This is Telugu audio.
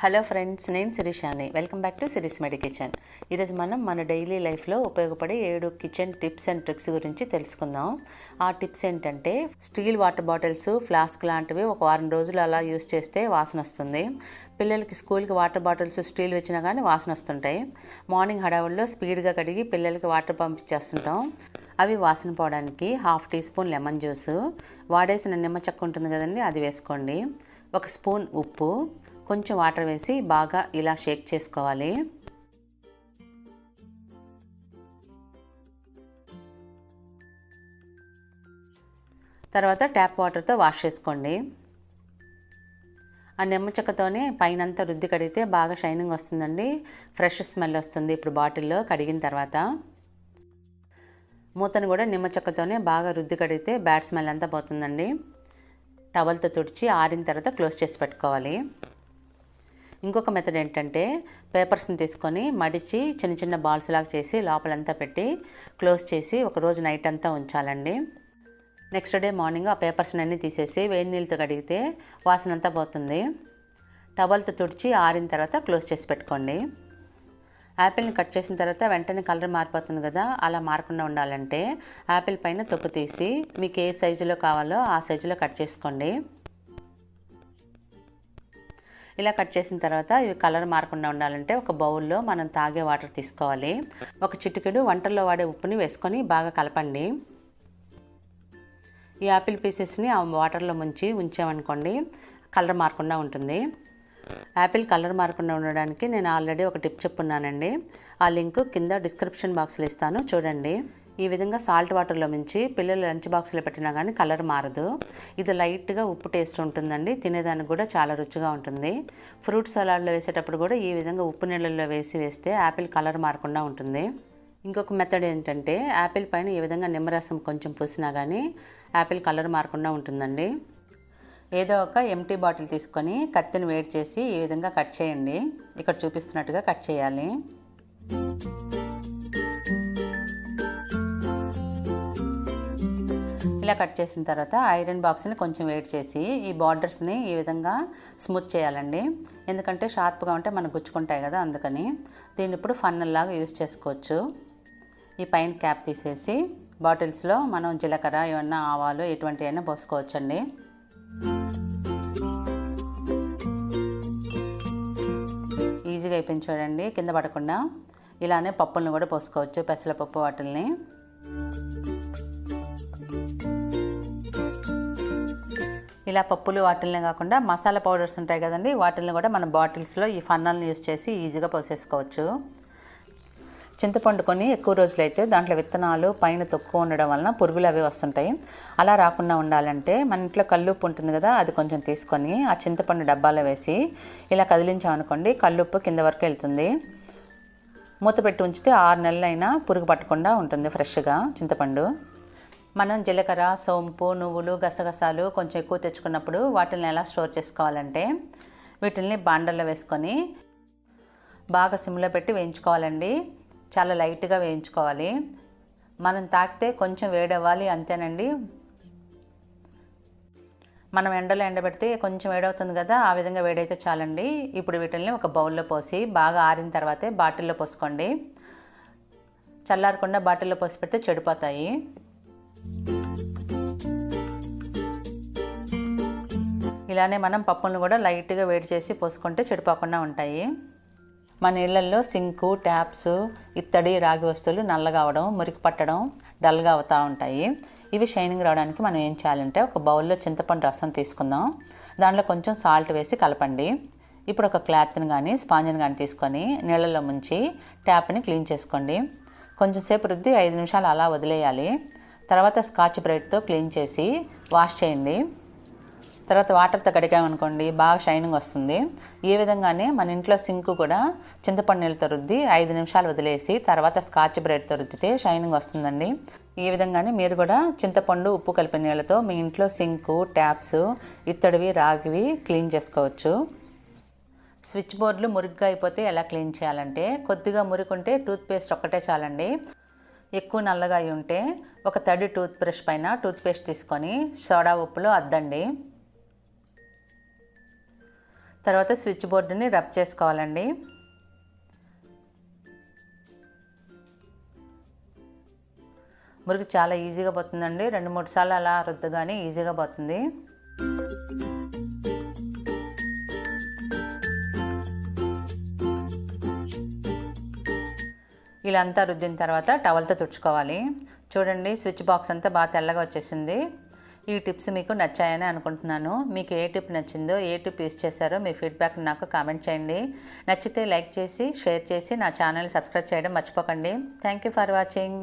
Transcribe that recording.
హలో ఫ్రెండ్స్ నేను శిరీషాని. Welcome back to Siri's medi kitchen ఈరోజు మనం మన డైలీ లైఫ్లో ఉపయోగపడే ఏడు కిచెన్ టిప్స్ అండ్ ట్రిక్స్ గురించి తెలుసుకుందాం. ఆ టిప్స్ ఏంటంటే స్టీల్ వాటర్ బాటిల్స్ ఫ్లాస్క్ లాంటివి ఒక వారం రోజులు అలా యూస్ చేస్తే వాసన వస్తుంది. పిల్లలకి స్కూల్కి వాటర్ బాటిల్స్ స్టీల్ వచ్చినా కానీ వాసన వస్తుంటాయి. మార్నింగ్ హడావుల్లో స్పీడ్గా కడిగి పిల్లలకి వాటర్ పంపించేస్తుంటాం. అవి వాసన పోవడానికి half teaspoon lemon juice వాడేసిన నిమ్మ చెక్క ఉంటుంది కదండి అది వేసుకోండి. ఒక స్పూన్ ఉప్పు కొంచెం వాటర్ వేసి బాగా ఇలా షేక్ చేసుకోవాలి. తర్వాత ట్యాప్ వాటర్తో వాష్ చేసుకోండి. ఆ నిమ్మ చెక్కతోనే పైనంతా రుద్ది కడిగితే బాగా షైనింగ్ వస్తుందండి. ఫ్రెష్ స్మెల్ వస్తుంది ఇప్పుడు బాటిల్లో కడిగిన తర్వాత. మూతను కూడా నిమ్మ చెక్కతోనే బాగా రుద్ది కడిగితే బ్యాడ్ స్మెల్ అంతా పోతుందండి. టవల్తో తుడిచి ఆరిన తర్వాత క్లోజ్ చేసి పెట్టుకోవాలి. ఇంకొక మెథడ్ ఏంటంటే పేపర్స్ని తీసుకొని మడిచి చిన్న చిన్న బాల్స్ లాగా చేసి లోపలంతా పెట్టి క్లోజ్ చేసి ఒక రోజు నైట్ అంతా ఉంచాలండి. నెక్స్ట్ డే మార్నింగ్ ఆ పేపర్స్ని అన్నీ తీసేసి వేడి నీళ్ళతో కడిగితే వాసన అంతా పోతుంది. టవల్తో తుడిచి ఆరిన తర్వాత క్లోజ్ చేసి పెట్టుకోండి. యాపిల్ని కట్ చేసిన తర్వాత వెంటనే కలర్ మారిపోతుంది కదా అలా మారకుండా ఉండాలంటే యాపిల్ పైన తొక్కు తీసి మీకు ఏ సైజులో కావాలో ఆ సైజులో కట్ చేసుకోండి. ఇలా కట్ చేసిన తర్వాత ఇవి కలర్ మారకుండా ఉండాలంటే ఒక బౌల్లో మనం తాగే వాటర్ తీసుకోవాలి. ఒక చిటికెడు వంటల్లో వాడే ఉప్పుని వేసుకొని బాగా కలపండి. ఈ యాపిల్ పీసెస్ని ఆ వాటర్లో ముంచి ఉంచామనుకోండి కలర్ మారకుండా ఉంటుంది. యాపిల్ కలర్ మారకుండా ఉండడానికి నేను ఆల్రెడీ ఒక టిప్ చెప్పున్నానండి. ఆ లింక్ కింద డిస్క్రిప్షన్ బాక్స్లో ఇస్తాను చూడండి. ఈ విధంగా సాల్ట్ వాటర్లో మించి పిల్లలు లంచ్ బాక్స్లో పెట్టినా కానీ కలర్ మారదు. ఇది లైట్గా ఉప్పు టేస్ట్ ఉంటుందండి. తినేదానికి కూడా చాలా రుచిగా ఉంటుంది. ఫ్రూట్ సలాడ్లో వేసేటప్పుడు కూడా ఈ విధంగా ఉప్పు నీళ్ళల్లో వేసి వేస్తే యాపిల్ కలర్ మారకుండా ఉంటుంది. ఇంకొక మెథడ్ ఏంటంటే యాపిల్ పైన ఈ విధంగా నిమ్మరసం కొంచెం పూసినా కానీ యాపిల్ కలర్ మారకుండా ఉంటుందండి. ఏదో ఒక ఎంటీ బాటిల్ తీసుకొని కత్తిని వేడి చేసి ఈ విధంగా కట్ చేయండి. ఇక్కడ చూపిస్తున్నట్టుగా కట్ చేయాలి. ఇలా కట్ చేసిన తర్వాత ఐరన్ బాక్స్ని కొంచెం వెయిట్ చేసి ఈ బార్డర్స్ని ఈ విధంగా స్మూత్ చేయాలండి. ఎందుకంటే షార్ప్గా ఉంటే మనకు గుచ్చుకుంటాయి కదా అందుకని. దీన్ని ఇప్పుడు ఫన్నల్లాగా యూజ్ చేసుకోవచ్చు. ఈ పైన క్యాప్ తీసేసి బాటిల్స్లో మనం జీలకర్ర ఏమన్నా ఆవాలు ఎటువంటి అయినా పోసుకోవచ్చండి. ఈజీగా అయిపోయింది చూడండి కింద పడకుండా ఇలానే పప్పులను కూడా పోసుకోవచ్చు పెసలపప్పు వాటిల్ని. ఇలా పప్పులు వాటిల్ని కాకుండా మసాలా పౌడర్స్ ఉంటాయి కదండి వాటిల్ని కూడా మన బాటిల్స్లో ఈ ఫన్నల్ని యూస్ చేసి ఈజీగా పోసేసుకోవచ్చు. చింతపండు కొని ఎక్కువ రోజులైతే దాంట్లో విత్తనాలు పైన తక్కువ ఉండడం వలన పురుగులు అవి వస్తుంటాయి. అలా రాకుండా ఉండాలంటే మన ఇంట్లో కల్లుప్పు ఉంటుంది కదా అది కొంచెం తీసుకొని ఆ చింతపండు డబ్బాలో వేసి ఇలా కదిలించామనుకోండి కల్లుప్పు కింద వరకు వెళ్తుంది. మూత పెట్టి ఉంచితే ఆరు నెలలైనా పురుగు పట్టకుండా ఉంటుంది ఫ్రెష్గా చింతపండు మనం జీలకర్ర సోంపు నువ్వులు గసగసాలు కొంచెం ఎక్కువ తెచ్చుకున్నప్పుడు వాటిని ఎలా స్టోర్ చేసుకోవాలంటే వీటిని బాండల్లో వేసుకొని బాగా సిమ్లో పెట్టి వేయించుకోవాలండి. చాలా లైట్గా వేయించుకోవాలి. మనం తాకితే కొంచెం వేడవ్వాలి అంతేనండి. మనం ఎండలో ఎండబెడితే కొంచెం వేడవుతుంది కదా ఆ విధంగా వేడైతే చాలండి. ఇప్పుడు వీటిని ఒక బౌల్లో పోసి బాగా ఆరిన తర్వాతే బాటిల్లో పోసుకోండి. చల్లారకుండా బాటిల్లో పోసి పెడితే చెడిపోతాయి. ఇలానే మనం పప్పులను కూడా లైట్గా వేడి చేసి పోసుకుంటే చెడిపోకుండా ఉంటాయి. మన ఇళ్ళల్లో సింకు ట్యాప్స్ ఇత్తడి రాగి వస్తువులు నల్లగా అవడం మురికి పట్టడం డల్గా అవుతూ ఉంటాయి. ఇవి షైనింగ్ రావడానికి మనం ఏం చేయాలంటే ఒక బౌల్లో చింతపండు రసం తీసుకుందాం. దాంట్లో కొంచెం సాల్ట్ వేసి కలపండి. ఇప్పుడు ఒక క్లాత్ని కానీ స్పాంజ్ని కానీ తీసుకొని నీళ్ళల్లో ముంచి ట్యాప్ని క్లీన్ చేసుకోండి. కొంచెం సేపు రుద్ది ఐదు నిమిషాలు అలా వదిలేయాలి. తర్వాత స్కాచ్ బ్రెడ్తో క్లీన్ చేసి వాష్ చేయండి. తర్వాత వాటర్తో కడిగామనుకోండి బాగా షైనింగ్ వస్తుంది. ఈ విధంగానే మన ఇంట్లో సింక్ కూడా చింతపండు నీళ్ళతో రుద్ది ఐదు నిమిషాలు వదిలేసి తర్వాత స్కాచ్ బ్రెడ్తో రుద్దితే షైనింగ్ వస్తుందండి. ఈ విధంగానే మీరు కూడా చింతపండు ఉప్పు కలిపిన నీళ్ళతో మీ ఇంట్లో సింకు ట్యాప్స్ ఇత్తడివి రాగివి క్లీన్ చేసుకోవచ్చు. స్విచ్ బోర్డులు మురిగ్గా అయిపోతే ఎలా క్లీన్ చేయాలంటే కొద్దిగా మురికుంటే టూత్పేస్ట్ ఒక్కటే చాలండి. ఎక్కువ నల్లగా అయి ఉంటే ఒక తడి టూత్ బ్రష్ పైన టూత్పేస్ట్ తీసుకొని సోడా ఉప్పులో అద్దండి. తర్వాత స్విచ్ బోర్డుని రబ్ చేసుకోవాలండి. మురికి చాలా ఈజీగా పోతుందండి. రెండు మూడు సార్లు అలా రుద్దగానే ఈజీగా పోతుంది. ఇలా అంతా రుద్దిన తర్వాత టవల్తో తుడుచుకోవాలి. చూడండి స్విచ్ బాక్స్ అంతా బాగా తెల్లగా వచ్చేసింది. ఈ టిప్స్ మీకు నచ్చాయని అనుకుంటున్నాను. మీకు ఏ టిప్ నచ్చిందో ఏ టిప్ యూస్ చేశారో మీ ఫీడ్బ్యాక్ నాకు కామెంట్ చేయండి. నచ్చితే లైక్ చేసి షేర్ చేసి నా ఛానల్ సబ్స్క్రైబ్ చేయడం మర్చిపోకండి. Thank you for watching.